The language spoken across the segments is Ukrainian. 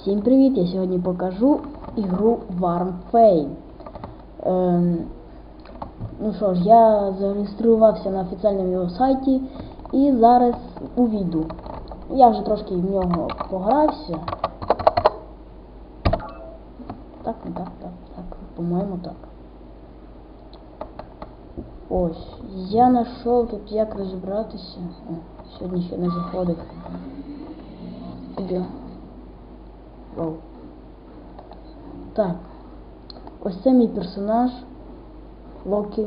Всім привіт! Я сьогодні покажу ігру Warmfame. Ем, ну що ж, я зареєструвався на офіційному його сайті і зараз увійду. Я вже трошки в нього погрався. Так, так, так, так, по-моєму так. Ось, я знайшов тут як розібратися. О, сьогодні ще не заходив. Вау. Так. Ось це мій персонаж. Локі.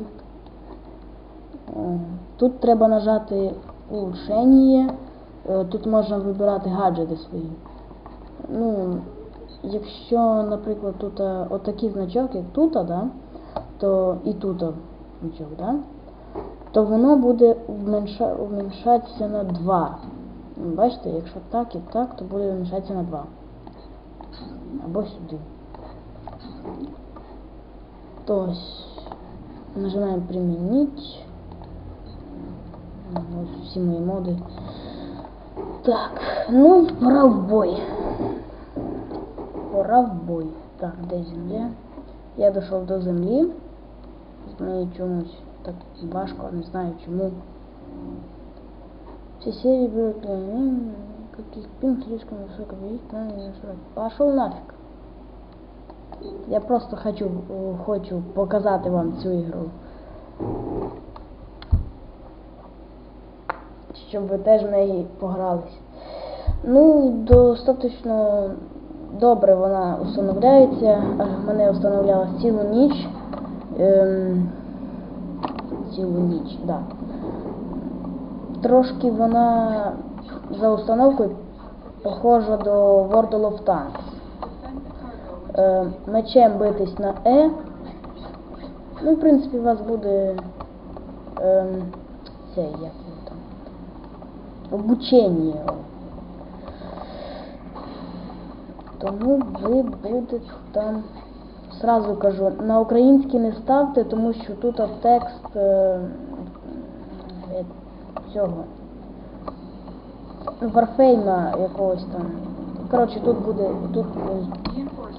Е, Тут треба нажати улучшення. Е, Тут можна вибирати гаджети свої. Ну, якщо, наприклад, тут е, отакий значок, як тут, да, то і тут значок, да, то воно буде вменша, на 2. Бачите, якщо так і так, то буде вменшатися на 2 або сюди. То есть нажимаем применить. Вот все мои моды. Так, ну пора в бой. Пора в бой. Так, де земля? Я дійшов до землі. Мені чомусь так важко, не знаю чому. Все серии будут каких пинг слишком высоко видеть, надо не нажрать. Пошел нафиг. Я просто хочу, е, хочу показати вам цю ігру. Щоб ви теж в неї погрались. Ну, достатньо добре вона встановляється. Мене встановлялась цілу ніч. Ем, цілу ніч, так. Да. Трошки вона за установкою похожа до World of Tanks. Е, мечем битись на Е. Ну, в принципі, у вас буде е, це, як його там, обучення. Тому ви будете там, сразу кажу, на український не ставте, тому що тут текст е, цього. Варфейма якогось там. Коротше, тут буде, тут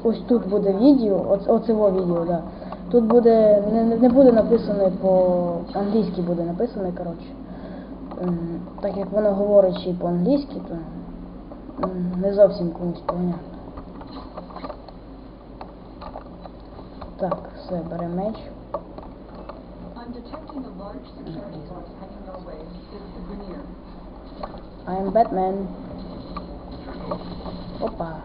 ось тут буде відео, оце, оцево відео, да. Тут буде, не, не буде написано по-англійськи буде написано, коротше. Так як воно говорить ще й по-англійськи, то не зовсім комусь понятно. Так, все, беремо меч. I'm detecting a large security force heading your way. It's the Grenier. I am Batman. Опа.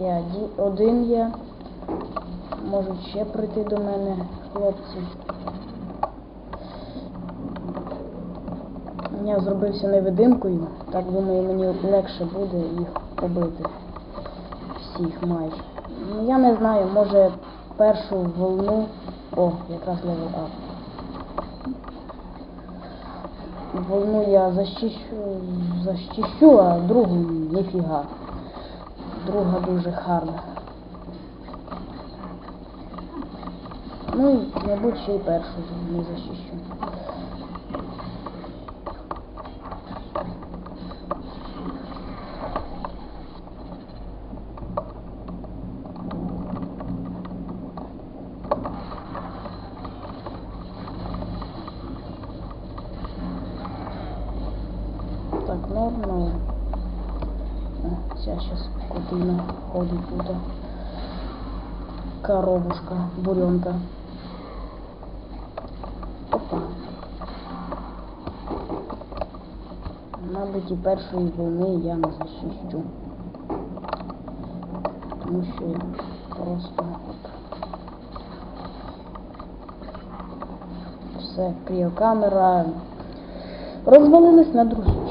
Я один є. Можуть ще прийти до мене хлопці. Я зробився невидимкою, так думаю, мені легше буде їх побити. Всіх майже. Я не знаю, може першу волну... О, якраз левел ап. Волну я защищу, защищу, а другу ніфіга. Друга дуже гарна. Ну і, мабуть, ще й першу не защищу. Так, норма. О, сейчас купина ходить тут. Коробушка, буренка. Опа. Мабуть, і першої волни я не захищу. Тому що просто от. Все, кріокамера. Розвалились на дружечки.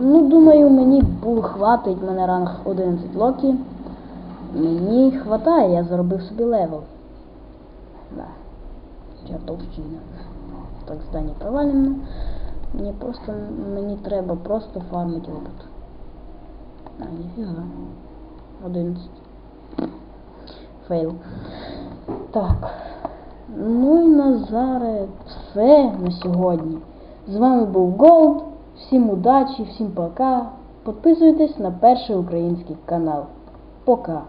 Ну, думаю, мені хватить мене ранг 11 локі. Мені хватає, я заробив собі левел. Да. Чертовщина. Так, здання провалено. Мені просто мені треба просто фармити опит. А, ніфіга. 11. Фейл. Так. Ну і на зараз все на сьогодні. З вами був Голд. Всім удачі, всім пока. Підписуйтесь на перший український канал. Пока.